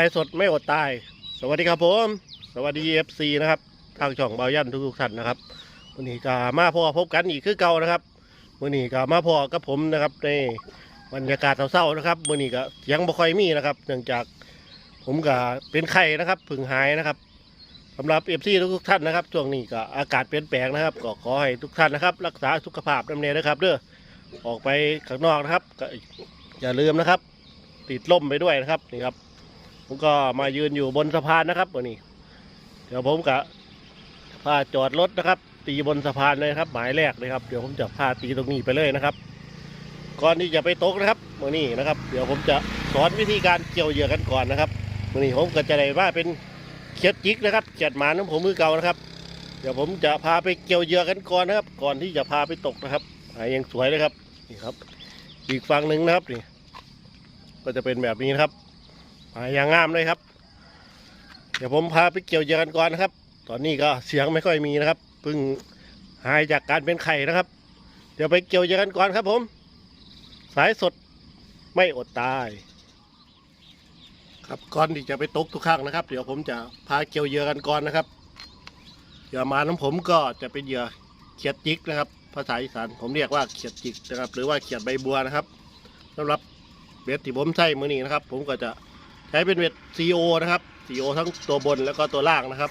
สายสดไม่อดตาย สวัสดีครับผม สวัสดีเอฟซีนะครับ ทางช่องเบายันทุกๆท่านนะครับวันนี้ก็มาพอพบกันอีกคือเก่านะครับวันนี้ก็มาพอกับผมนะครับในบรรยากาศเศร้าๆนะครับวันนี้ก็ยังบ่ค่อยมีนะครับ เนื่องจากผมก็เป็นไข้นะครับผึ่งหายนะครับสำหรับเอฟซีทุกๆท่านนะครับช่วงนี้ก็อากาศเปลี่ยนแปลงนะครับก็ขอให้ทุกท่านนะครับ รักษาสุขภาพน้ำเนยนะครับเด้อออกไปข้างนอกนะครับก็อย่าลืมนะครับ ติดล่มไปด้วยนะครับนี่ครับ ผมก็มายืนอยู่บนสะพานนะครับวันนี้ เดี๋ยวผมกะพาจอดรถนะครับ ตีบนสะพานเลยครับ หมายแรกเลยครับ เดี๋ยวผมจะพาตีตรงนี้ไปเลยนะครับ ก่อนที่จะไปตกนะครับวันนี้นะครับ เดี๋ยวผมจะสอนวิธีการเกี่ยวเหยื่อกันก่อนนะครับวันนี้ผมก็จะได้ว่าเป็นเขียดจิกนะครับเขียดหมาน้ำผมมือเก่านะครับ เดี๋ยวผมจะพาไปเกี่ยวเหยื่อกันก่อนนะครับ ก่อนที่จะพาไปตกนะครับหายังสวยเลยครับนี่ครับ อีกฝั่งหนึ่งนะครับนี่ก็จะเป็นแบบนี้นะครับ หาอย่างงามเลยครับ เดี๋ยวผมพาไปเกี่ยวเยื่อกันก่อนนะครับ ตอนนี้ก็เสียงไม่ค่อยมีนะครับเพิ่งหายจากการเป็นไข่นะครับ เดี๋ยวไปเกี่ยวเยื่อกันก่อนครับผม สายสดไม่อดตาย ครับก่อนที่จะไปตกทุกครั้งนะครับ เดี๋ยวผมจะพาเกี่ยวเยื่อกันก่อนนะครับเหยื่อมาน้ำผมก็จะเป็นเหยื่อเขียดจิกนะครับ ภาษาอีสานผมเรียกว่าเขียดจิกนะครับ หรือว่าเขียดใบบัวนะครับสำหรับเบ็ดที่ผมใช้มือนี้นะครับ ผมก็จะ ใช้เป็นเบ็ด CO นะครับ CO ทั้งตัวบนแล้วก็ตัวล่างนะครับ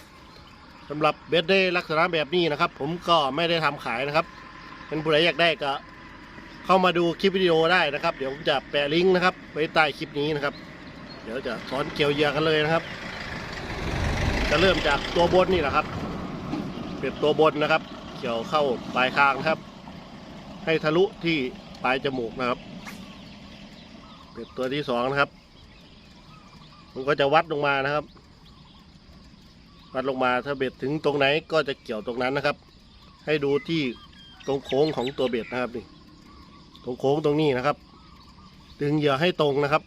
สำหรับเบ็ดได้ลักษณะแบบนี้นะครับ ผมก็ไม่ได้ทำขายนะครับ เป็นผู้ใดอยากได้ก็เข้ามาดูคลิปวิดีโอได้นะครับ เดี๋ยวผมจะแปะลิงก์นะครับ ไว้ใต้คลิปนี้นะครับ เดี๋ยวจะสอนเกี่ยวเหยื่อกันเลยนะครับ จะเริ่มจากตัวบนนี่แหละครับเบ็ดตัวบนนะครับ เกี่ยวเข้าปลายคางนะครับ ให้ทะลุที่ปลายจมูกนะครับเบ็ดตัวที่สองนะครับ ผมก็จะวัดลงมานะครับ วัดลงมาถ้าเบ็ดถึงตรงไหนก็จะเกี่ยวตรงนั้นนะครับ ให้ดูที่ตรงโค้งของตัวเบ็ดนะครับนี่ตรงโค้งตรงนี้นะครับ ดึงเหยื่อให้ตรงนะครับ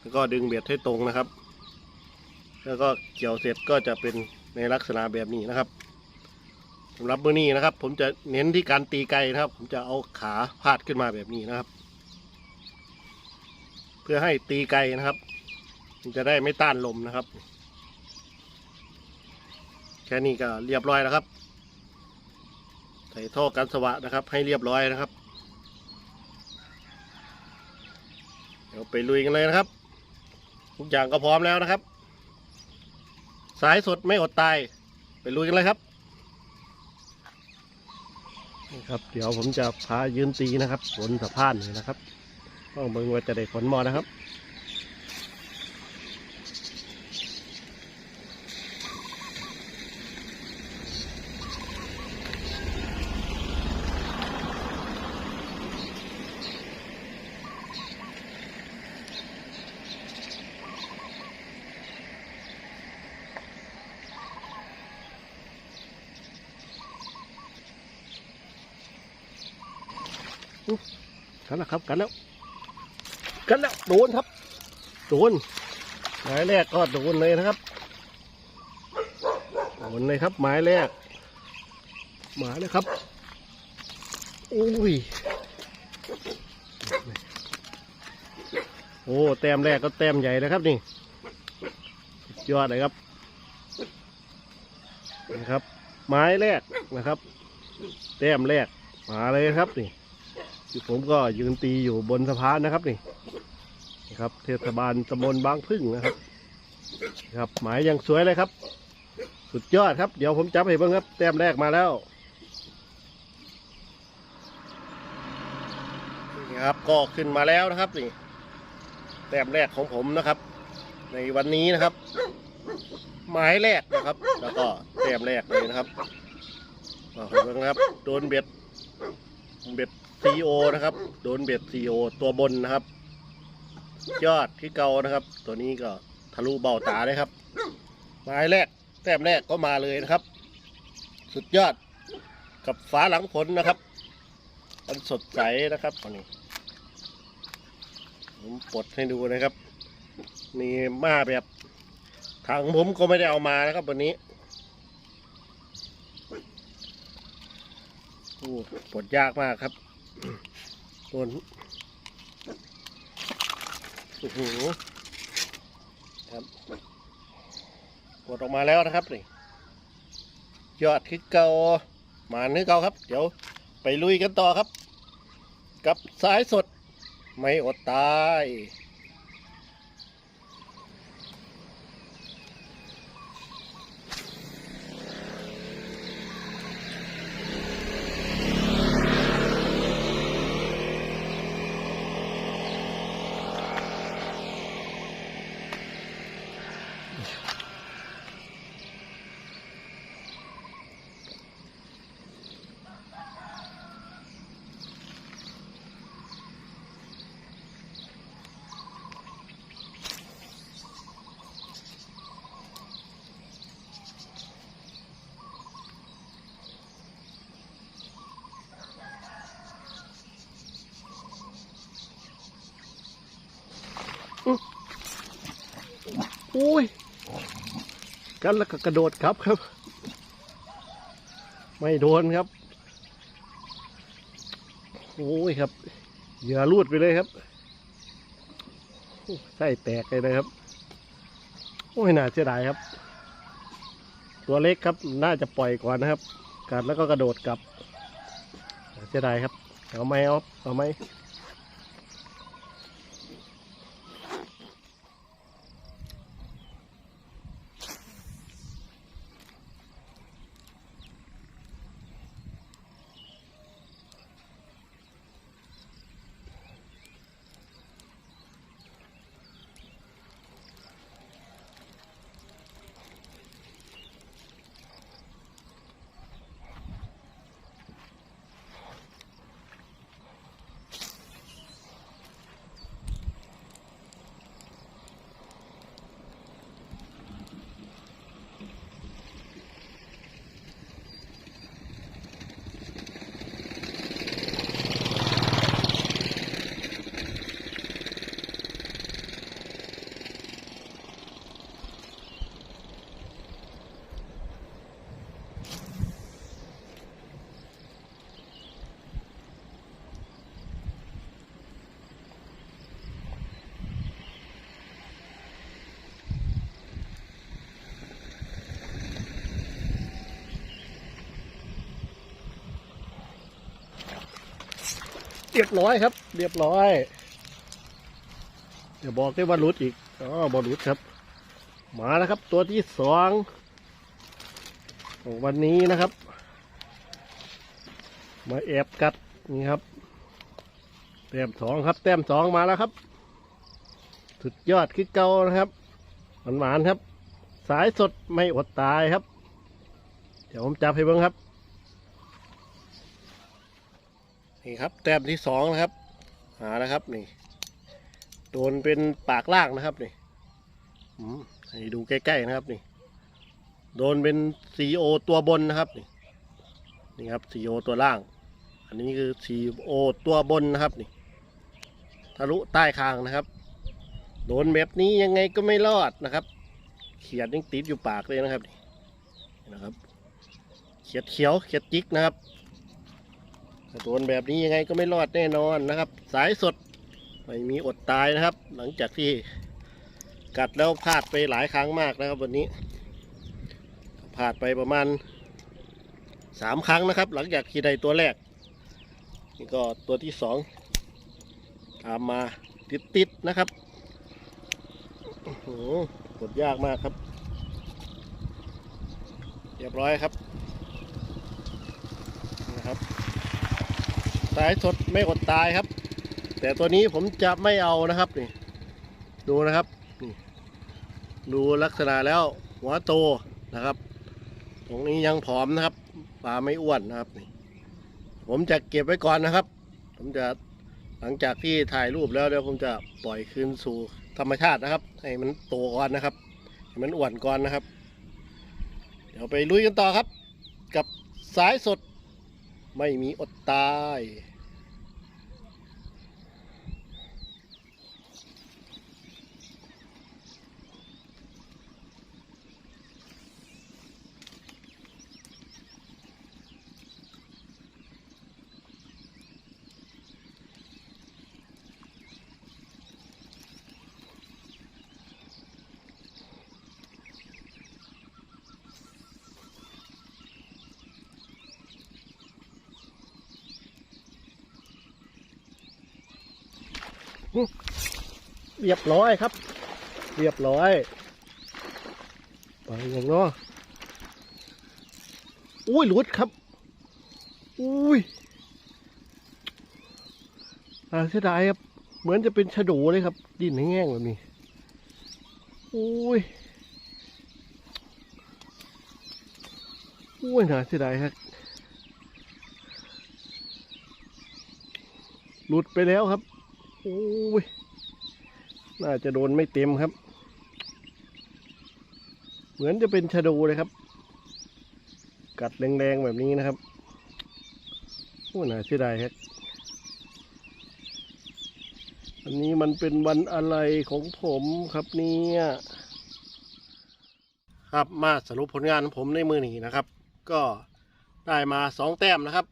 แล้วก็ดึงเบ็ดให้ตรงนะครับ แล้วก็เกี่ยวเสร็จก็จะเป็นในลักษณะแบบนี้นะครับสำหรับมือนี้นะครับ ผมจะเน้นที่การตีไกลนะครับ ผมจะเอาขาพาดขึ้นมาแบบนี้นะครับ เพื่อให้ตีไกลนะครับ จะได้ไม่ต้านลมนะครับ แค่นี้ก็เรียบร้อยแล้วครับ ใส่ท่อกันสวะนะครับ ให้เรียบร้อยนะครับ เดี๋ยวไปลุยกันเลยนะครับ ทุกอย่างก็พร้อมแล้วนะครับ สายสดไม่อดตาย ไปลุยกันเลยครับนี่ครับเดี๋ยวผมจะพายืนตีนะครับบนสะพานนี่นะครับต้องเบิ่งว่าจะได้ผลมอนะครับ กันแล้วครับกันแล้วกันแล้วโดนครับโดนหมายแรกก็โดนเลยนะครับโดนเลยครับหมายแรกหมายเลยครับอุ้ยโอ้แต้มแรกก็แต้มใหญ่นะครับนี่สุดยอดเลยครับนะครับหมายแรกนะครับ แต้มแรกมาเลยครับนี่ ผมก็ยืนตีอยู่บนสะพานนะครับนี่นะครับ เทศบาลตำบลบางพึ่งนะครับครับหมายยังสวยเลยครับ สุดยอดครับ เดี๋ยวผมจับให้เบิ่งครับ แต้มแรกมาแล้วนี่ครับก็ขึ้นมาแล้วนะครับนี่แต้มแรกของผมนะครับ ในวันนี้นะครับ หมายแรกนะครับ แล้วก็แต้มแรกเลยนะครับก็เห็นเบิ่งนครับ โดนเบ็ดเบ็ด ซีโอนะครับ โดนเบ็ดซีโอตัวบนนะครับ ยอดที่เกานะครับ ตัวนี้ก็ทะลุเบ้าตาเลยครับหมายแรกแต้มแรกก็มาเลยนะครับ สุดยอดกับฟ้าหลังฝนนะครับอันสดใสนะครับวันนี้ผมปลดให้ดูนะครับ นี่มาแบบทางผมก็ไม่ได้เอามานะครับวันนี้โอ้ปลดยากมากครับ ต้นโอ้โหครับกดออกมาแล้วนะครับนี่ยอดคือเกาหมานคือเกาครับ เดี๋ยวไปลุยกันต่อครับ กับสายสด ไม่อดตาย อ้ยกันแล้วก็กระโดดครับครับ ไม่โดนครับโอ้ยครับเหยื่อรูดไปเลยครับไส้แตกเลยนะครับ โอ้ยน่าเสียดายครับ ตัวเล็กครับ น่าจะปล่อยก่อนนะครับ กัดแล้วก็กระโดดกลับเสียดายครับ เอาไหมเอาเอาไหม เรียบร้อยครับ เรียบร้อยเดี๋ยวบอกได้ว่ารุดอีกอ๋อบอรุดครับ มาแล้วครับ ตัวที่สองของวันนี้นะครับ มาแอบกัดนี่ครับแต้มสองครับ แต้มสองมาแล้วครับ สุดยอดคือเก่านะครับหวานๆครับ สายสดไม่อดตายครับ เดี๋ยวผมจับให้เบิ้งครับ นี่ครับ แต้มที่สองนะครับ หาแล้วครับนี่โดนเป็นปากล่างนะครับนี่อให้ดูใกล้ๆนะครับนี่ โดนเป็นซีโอตัวบนนะครับนี่นี่ครับซีโอตัวล่าง อันนี้คือซีโอตัวบนนะครับนี่ทะลุใต้คางนะครับ โดนแบบนี้ยังไงก็ไม่รอดนะครับ เขียดยังติดอยู่ปากเลยนะครับนี่นะครับ เขียดเขียวเขียดจิกนะครับ โดนแบบนี้ยังไงก็ไม่รอดแน่นอนนะครับ สายสดไม่มีอดตายนะครับ หลังจากที่กัดแล้วพลาดไปหลายครั้งมากนะครับ วันนี้พลาดไปประมาณสามครั้งนะครับ หลังจากที่ได้ตัวแรกนี่ก็ตัวที่สองตามมาติดๆนะครับโอ้โหกดยากมากครับ เรียบร้อยครับนะครับ สายสดไม่อดตายครับ แต่ตัวนี้ผมจะไม่เอานะครับนี่ ดูนะครับนี่ดูลักษณะแล้วหัวโตนะครับ ตรงนี้ยังผอมนะครับปลาไม่อ้วนนะครับนี่ผมจะเก็บไว้ก่อนนะครับ ผมจะหลังจากที่ถ่ายรูปแล้วเดี๋ยวผมจะปล่อยคืนสู่ธรรมชาตินะครับ ให้มันโตก่อนนะครับให้มันอ้วนก่อนนะครับ เดี๋ยวไปลุยกันต่อครับ กับสายสด ไม่มีอดตาย เรียบร้อยครับ เรียบร้อยไปอย่างเนาะอุ้ยหลุดครับ อุ้ยอาเสียดายครับ เหมือนจะเป็นชะโดเลยครับ ดินแห้งๆแบบนี้ อุ้ย อุ้ยน่าเสียดายครับหลุดไปแล้วครับ โอ้ย น่าจะโดนไม่เต็มครับ เหมือนจะเป็นชะโดเลยครับ กัดแรงๆแบบนี้นะครับ โอ้น่าเสียดายครับอันนี้มันเป็นวันอะไรของผมครับเนี่ยครับมาสรุปผลงานของผมในมือนี้นะครับ ก็ได้มาสองแต้มนะครับ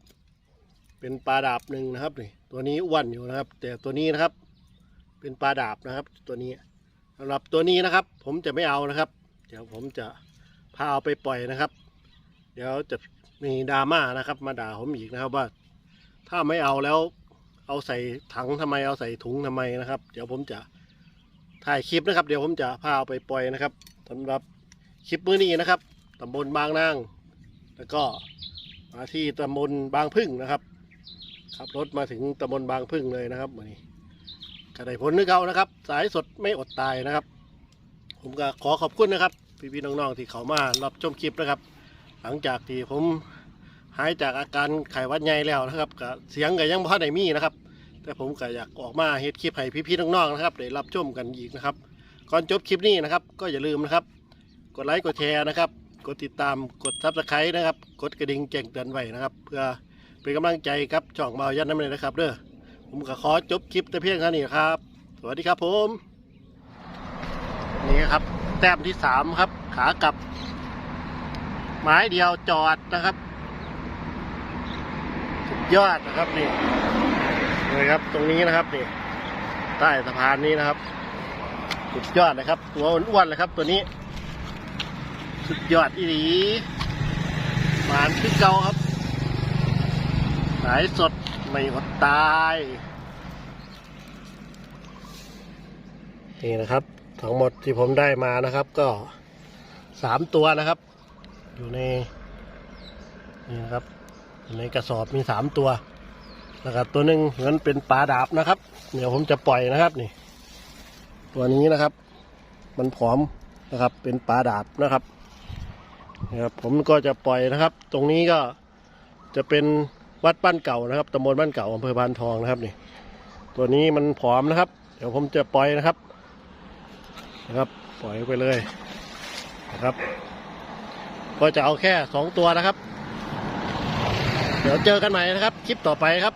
เป็นปลาดาบหนึ่งนะครับนี่ ตัวนี้อ้วนอยู่นะครับ แต่ตัวนี้นะครับ เป็นปลาดาบนะครับ ตัวนี้สำหรับตัวนี้นะครับ ผมจะไม่เอานะครับ เดี๋ยวผมจะพาเอาไปปล่อยนะครับ เดี๋ยวจะมีดราม่านะครับ มาด่าผมอีกนะครับว่า ถ้าไม่เอาแล้วเอาใส่ถังทำไมเอาใส่ถุงทำไมนะครับ เดี๋ยวผมจะถ่ายคลิปนะครับ เดี๋ยวผมจะพาเอาไปปล่อยนะครับสำหรับคลิปมื้อนี้นะครับตำบลบางนาง แล้วก็มาที่ตำบลบางพึ่งนะครับ ขับรถมาถึงตำบลบางพึ่งเลยนะครับวันนี้กระไดผลนึกเอานะครับ สายสดไม่อดตายนะครับ ผมก็ขอขอบคุณนะครับ พี่ๆน้องๆที่เขามารับชมคลิปนะครับ หลังจากที่ผมหายจากอาการไข้หวัดใหญ่แล้วนะครับก็เสียงก็ยังพอได้มีนะครับ แต่ผมก็อยากออกมาเฮ็ดคลิปให้พี่ๆน้องๆนะครับได้รับชมกันอีกนะครับ ก่อนจบคลิปนี้นะครับ ก็อย่าลืมนะครับ กดไลค์กดแชร์นะครับ กดติดตามกดซับสไครต์นะครับ กดกระดิ่งแจ้งเตือนไว้นะครับ เพื่อ เป็นกำลังใจครับช่องเบายันน้ำเลยนะครับเด้อผมก็ขอจบคลิปแต่เพียงเท่านี้ครับ สวัสดีครับผม นี่ครับ แต้มที่สามครับ ขากลับ ไม้เดียวจอดนะครับสุดยอดนะครับนี่นี่ครับ ตรงนี้นะครับนี่ใต้สะพานนี้นะครับสุดยอดนะครับ ตัวอ้วนๆเลยครับ ตัวนี้ สุดยอดอีหลีหมานขึ้นเกาครับ สายสดไม่อดตายนี่นะครับทั้งหมดที่ผมได้มานะครับ ก็สามตัวนะครับ อยู่ในนี่นะครับอยู่ในกระสอบมีสามตัวนะครับตัวหนึ่งเหมือนเป็นปลาดาบนะครับ เดี๋ยวผมจะปล่อยนะครับนี่ ตัวนี้นะครับ มันผอมนะครับ เป็นปลาดาบนะครับนะครับ ผมก็จะปล่อยนะครับ ตรงนี้ก็จะเป็น วัดบ้านเก่านะครับตำบลบ้านเก่าอำเภอพานทองนะครับนี่ตัวนี้มันผอมนะครับ เดี๋ยวผมจะปล่อยนะครับ นะครับ ปล่อยไปเลยนะครับ ก็จะเอาแค่สองตัวนะครับ เดี๋ยวเจอกันใหม่นะครับ คลิปต่อไปครับ